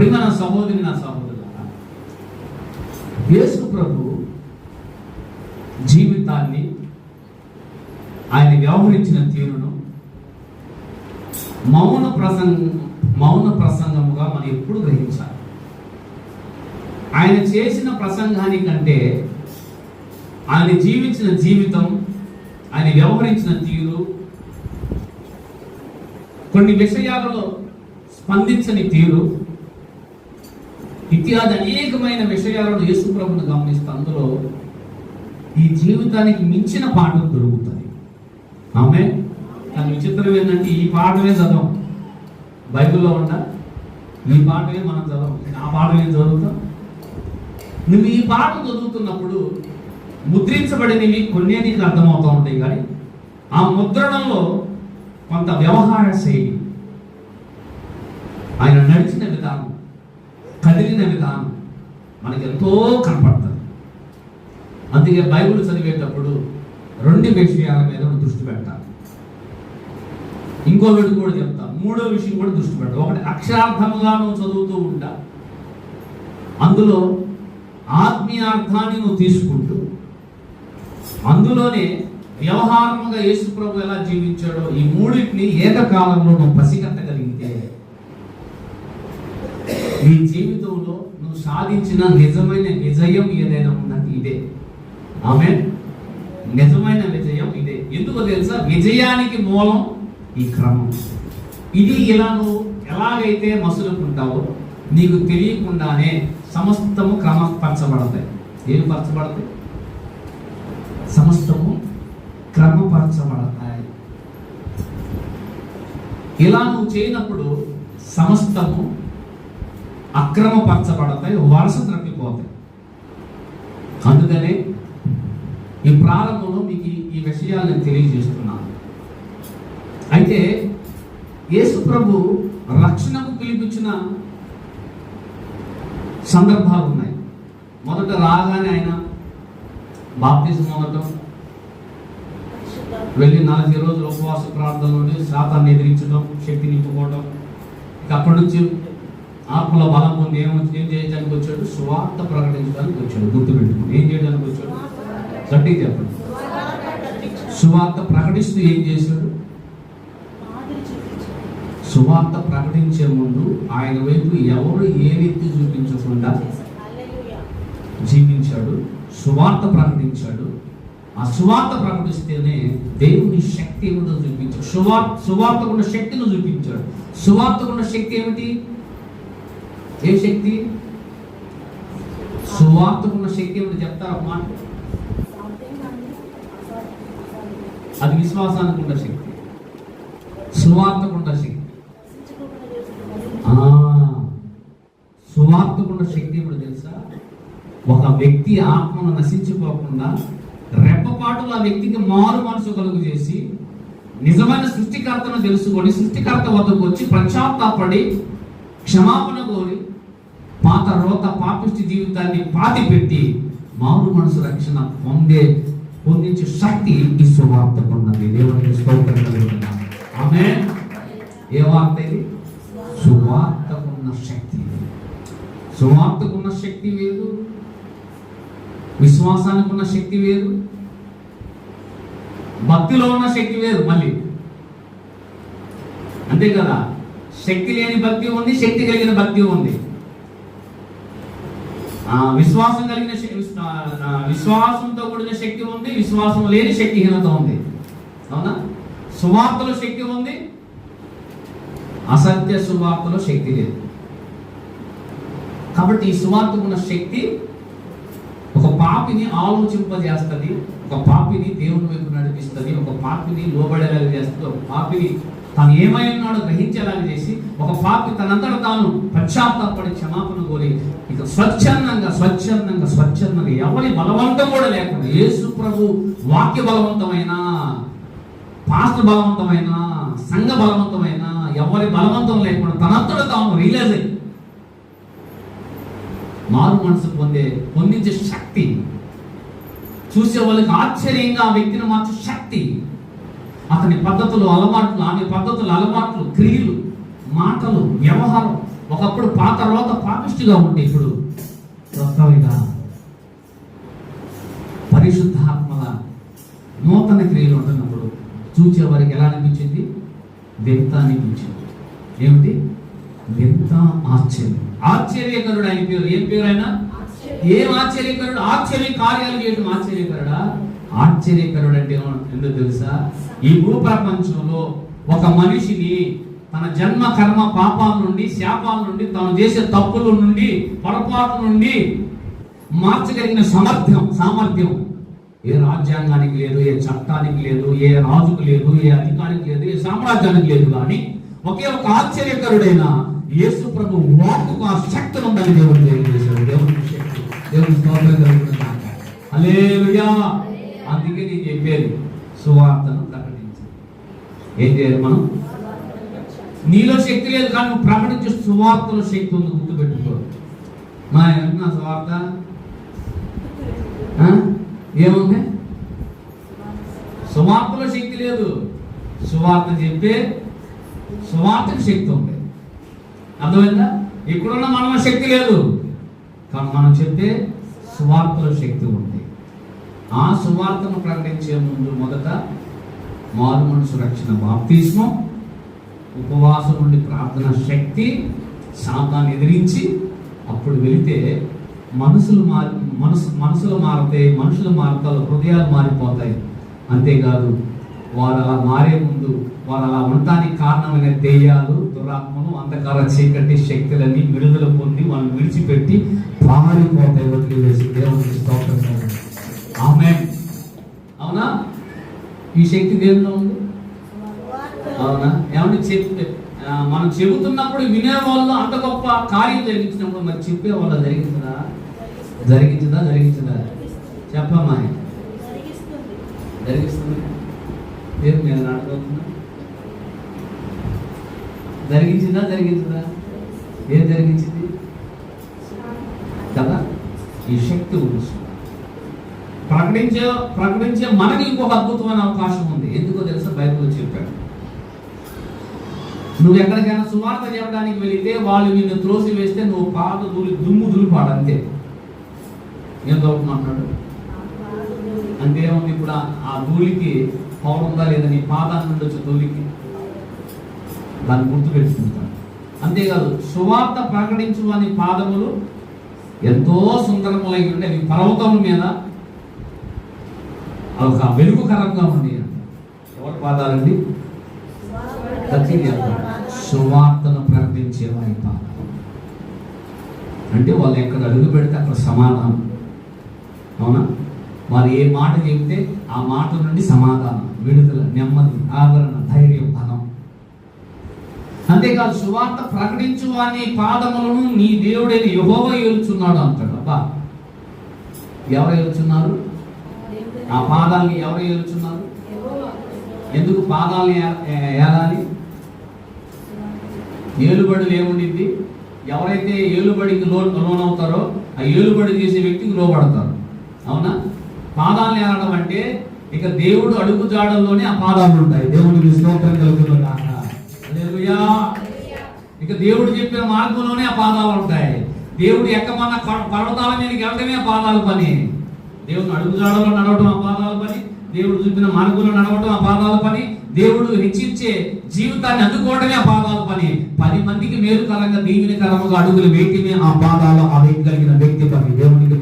ప్రిమ నా సహోదరి నా సహోదరు యేసు ప్రభు జీవితాన్ని ఆయన వ్యవహరించిన తీరును మౌన ప్రసంగ మౌన ప్రసంగముగా మనం ఎప్పుడు గ్రహించాలి. ఆయన చేసిన ప్రసంగానికంటే ఆయన జీవించిన జీవితం ఆయన వ్యవహరించిన తీరు కొన్ని విషయాలలో స్పందించని తీరు ఇత్యాది అనేకమైన విషయాలను యేసు ప్రభుని గమనిస్తే అందులో ఈ జీవితానికి మించిన పాఠం దొరుకుతుంది. ఆమె కానీ విచిత్రం ఏంటంటే ఈ పాఠమే చదవం. బైబిల్లో ఉండ ఈ పాఠమే మనం చదవం. ఆ పాఠం ఏం చదువుతాం? నువ్వు ఈ పాఠం చదువుతున్నప్పుడు ముద్రించబడినవి కొన్ని నీకు అర్థమవుతూ ఉంటాయి కానీ ఆ ముద్రణంలో కొంత వ్యవహార శైలి. ఆయన నడిచిన విధానం కదిలిన విధానం మనకి ఎంతో కనపడుతుంది. అందుకే బైబిల్ చదివేటప్పుడు రెండు విషయాల మీద దృష్టి పెట్టాలి. ఇంకో విడు కూడా చెప్తా. మూడో విషయం కూడా దృష్టి పెట్టాలి. ఒకటి అక్షరార్థముగా నువ్వు చదువుతూ ఉంటా అందులో ఆత్మీయార్థాన్ని నువ్వు తీసుకుంటూ అందులోనే వ్యవహారముగా యేసు ప్రభు ఎలా జీవించాడో ఈ మూడింటిని ఏకకాలంలో నువ్వు పసిగట్టగలిగితే నీ జీవితంలో నువ్వు సాధించిన నిజమైన విజయం ఏదైనా ఉన్నది ఇదే. ఆమె నిజమైన విజయం ఇదే. ఎందుకో తెలుసా? విజయానికి మూలం ఈ క్రమం. ఇది ఇలా నువ్వు ఎలాగైతే మసులుకుంటావో నీకు తెలియకుండానే సమస్తము క్రమపరచబడతాయి. ఏమి పరచబడతాయి? సమస్తము క్రమపరచబడతాయి. ఇలా నువ్వు చేయనప్పుడు సమస్తము అక్రమపరచబడతాయి వరుస తప్పిపోతాయి. అందుకనే ఈ ప్రారంభంలో మీకు ఈ- విషయాలు విషయాలను తెలియజేస్తున్నాను. అయితే యేసు ప్రభు రక్షణకు పిలిపించిన సందర్భాలు ఉన్నాయి. మొదట రాగానే ఆయన బాప్తిజం మొదట వెళ్ళి నలభై రోజులు ఉపవాస ప్రార్థనలు శాతాన్ని ఎదిరించడం శక్తి నింపుకోవడం ఇక అక్కడి నుంచి ఆత్మల బలం పొంది ఏం ఏం చేయడానికి వచ్చాడు? సువార్త ప్రకటించడానికి వచ్చాడు గుర్తుపెట్టుకుని ఏం చేయడానికి వచ్చాడు? గట్టిగా చెప్పండి. సువార్త ప్రకటిస్తూ ఏం చేశాడు? సువార్త ప్రకటించే ముందు ఆయన వైపు ఎవరు ఏ వ్యక్తి చూపించకుండా జీవించాడు? సువార్త ప్రకటించాడు. ఆ సువార్త ప్రకటిస్తేనే దేవుని శక్తి ఏమిటో చూపించాడు. సువార్త సువార్తకున్న శక్తిని చూపించాడు. సువార్తకున్న శక్తి ఏమిటి? ఏ శక్తి? సువార్తకున్న శక్తి ఏమిటి చెప్తారా ఒక మాట అది విశ్వాసానికి ఉన్న శక్తి. సువార్తకున్న శక్తి. సువార్తకున్న శక్తి ఏమిటి తెలుసా? ఒక వ్యక్తి ఆత్మను నశించిపోకుండా రెప్పపాటులో ఆ వ్యక్తికి మారు మనసు కలుగు చేసి నిజమైన సృష్టికర్తను తెలుసుకొని సృష్టికర్త వద్దకు వచ్చి పశ్చాత్తాపడి క్షమాపణ కోరి పాత రోత పాపిష్టి జీవితాన్ని పాతి పెట్టి మారు మనసు రక్షణ పొందే పొందించే శక్తి ఈ సువార్తకున్నది దేవునికి స్తోత్రం కలుగుతున్నాం. ఆమె ఏ వార్త ఇది? సువార్తకున్న శక్తి. సువార్తకున్న శక్తి వేరు. విశ్వాసానికి ఉన్న శక్తి వేరు. భక్తిలో ఉన్న శక్తి వేరు మళ్ళీ. అంతే కదా? శక్తి లేని భక్తి ఉంది శక్తి కలిగిన భక్తి ఉంది. విశ్వాసం కలిగిన విశ్వాసంతో కూడిన శక్తి ఉంది విశ్వాసం లేని శక్తిహీనత ఉంది. అవునా? సువార్తలో శక్తి ఉంది అసత్య సువార్తలో శక్తి లేదు. కాబట్టి ఈ సువార్తకు ఉన్న శక్తి ఒక పాపిని ఆలోచింపజేస్తుంది ఒక పాపిని దేవుని వైపు నడిపిస్తుంది ఒక పాపిని లోబడేలాగా చేస్తుంది ఒక పాపిని తాను ఏమై ఉన్నాడో గ్రహించేలాగా చేసి ఒక పాపి తనంతట తాను పశ్చాత్తాపడి క్షమాపణ కోరి ఇక స్వచ్ఛందంగా స్వచ్ఛందంగా స్వచ్ఛందంగా ఎవరి బలవంతం కూడా లేకుండా యేసు ప్రభు వాక్య బలవంతమైన పాస్టర్ బలవంతమైన సంఘ బలవంతమైన ఎవరి బలవంతం లేకుండా తనంతట తాను రియలైజ్ అయ్యి మారు మనసు పొందే పొందించే శక్తి చూసే వాళ్ళకి ఆశ్చర్యంగా ఆ వ్యక్తిని మార్చే శక్తి అతని పద్ధతులు అలవాట్లు ఆమె పద్ధతులు అలవాట్లు క్రియలు మాటలు వ్యవహారం. ఒకప్పుడు పాత తర్వాత పాపిష్టిగా ఉంటే ఇప్పుడు. క్రొత్తవిగా పరిశుద్ధాత్మల నూతన క్రియలు ఉంటున్నప్పుడు చూసే వారికి ఎలా అనిపించింది? వింత అనిపించింది. ఏమిటి? వింత ఆశ్చర్యం. ఆశ్చర్యకరుడు ఆయన పేరు ఏం పేరు ఆయన? ఏం ఆశ్చర్యకరుడు? ఆశ్చర్య కార్యాలు చేయడం ఆశ్చర్యకరుడా? ఆశ్చర్యకరుడు అంటే ఎందుకు తెలుసా? ఈ భూప్రపంచంలో ఒక మనిషిని తన జన్మ కర్మ పాపాల నుండి శాపాల నుండి తాను చేసే తప్పుల నుండి పొరపాటు నుండి మార్చగలిగిన సమర్థ్యం సామర్థ్యం. ఏ రాజ్యాంగానికి లేదు ఏ చట్టానికి లేదు ఏ రాజుకు లేదు ఏ అధికారికి లేదు ఏ సామ్రాజ్యానికి లేదు కానీ ఒకే ఒక ఆశ్చర్యకరుడైన యేసు ప్రభు వాక్కు ఆ శక్తి ఉందని దేవుడు తెలియజేశాడు దేవుని శక్తి దేవుని స్తోత్రం కలుగుతుందాక అందుకే నేను చెప్పేది సువార్తను ప్రకటించాను ఏం చేయాలి మనం? నీలో శక్తి లేదు కానీ నువ్వు ప్రకటించే సువార్తలో శక్తి ఉంది గుర్తుపెట్టుకో. మా నా సువార్త. ఆ? ఏముంది? సువార్తలో శక్తి లేదు. సువార్త చెప్పే సువార్తకు శక్తి ఉంది. అర్థమైందా? ఇక్కడున్న మనలో శక్తి లేదు. కానీ మనం చెప్పే సువార్తలో శక్తి ఉంది. ఆ సువార్తను ప్రకటించే ముందు మొదట మారు మనసు రక్షణ బాప్తిస్మం ఉపవాసం నుండి ప్రార్థన శక్తి శాంతాన్ని ఎదిరించి అప్పుడు వెళితే మనసులు మారి మనసు మనసులు మారితే మనుషులు మారుతారు హృదయాలు మారిపోతాయి. అంతేకాదు వారు అలా మారే ముందు వారు అలా ఉండటానికి కారణమైన దెయ్యాలు దురాత్మలు అంధకార చీకటి శక్తులన్నీ విడుదల పొంది వాళ్ళని విడిచిపెట్టి పారిపోతాయి. వదిలివేసి దేవునికి స్తోత్రం. ఈ శక్తి దేనిలో ఉంది? అవునా? ఏమంటే చెప్తే మనం చెబుతున్నప్పుడు వినే వాళ్ళు అంత గొప్ప కార్యం జరిగించినప్పుడు మరి చెప్పే వాళ్ళు జరిగించదా? జరిగించదా? జరిగించదా? చెప్పమ్మా జరిగిస్తుంది. ఏం నేను అడగవుతున్నా జరిగించిందా? జరిగించదా? ఏం జరిగించింది? కదా? ఈ శక్తి ఉంది. ప్రకటించే ప్రకటించే మనకి ఇంకొక అద్భుతమైన అవకాశం ఉంది. ఎందుకో తెలుసా? బైబిల్ చెప్పాడు. నువ్వు ఎక్కడికైనా సువార్త చెప్పడానికి వెళితే వాళ్ళు నిన్ను త్రోసి వేస్తే నువ్వు పాత దూలి దుమ్ము దులిపాడు అంతే. ఏం దొరుకుతున్నాడు అంటే ఏముంది ఇప్పుడు ఆ- ఆ ధూళికి పవర్ ఉందా లేదా నీ పాదాల నుండి వచ్చే ధూళికి? దాన్ని గుర్తు పెట్టుకుంటాను అంతేకాదు సువార్త ప్రకటించు అని పాదములు ఎంతో సుందరములై ఉండే పర్వతముల మీద ఒక వెలుగుకరంగా ఉంది. ఎవరి పాదాలండి సువార్తను ప్రకటించే వారి పాదాలు అంటే వాళ్ళు ఎక్కడ అడుగు పెడితే అక్కడ సమాధానం. అవునా? వారు ఏ మాట చెబితే ఆ మాట నుండి సమాధానం విడుదల నెమ్మది ఆదరణ ధైర్యం ధనం అంతేకాదు సువార్త ప్రకటించు వాని పాదములను నీ దేవుడైన యుహోవ ఏల్చున్నాడు అంటాడు. అబ్బా ఎవరు ఏల్చున్నారు? ఆ పాదాలని ఎవరు ఏలుచున్నారు ఎందుకు పాదాలని ఏ- ఏలాలి? ఏలుబడులు ఏముండిద్ది? ఎవరైతే ఏలుబడికి లో లోనవుతారో ఆ ఏలుబడి చేసే వ్యక్తికి లోబడతారు. అవునా? పాదాలను ఏలడం అంటే ఇక దేవుడు అడుగు జాడల్లోనే ఆ పాదాలు ఉంటాయి. దేవుడికి స్తోత్రం కలుగుతుంది ఇక దేవుడు చెప్పిన మార్గంలోనే ఆ పాదాలు ఉంటాయి. దేవుడు ఎక్కమన్న పర్వతాల మీదకి వెళ్ళడమే ఆ పని. దేవుడు అడుగు జాడలో నడవడం ఆ పాదాల పని దేవుడు చూపిన మార్గంలో నడవటం ఆ పాదాల పని దేవుడు హెచ్చించే జీవితాన్ని అందుకోవడమే ఆ పాదాల పని. పది మందికి మేలుకరంగా దీవెనకరముగా అడుగులు వేయటమే ఆ పాదాలు ఆ కలిగిన వ్యక్తి పని. దేవుడు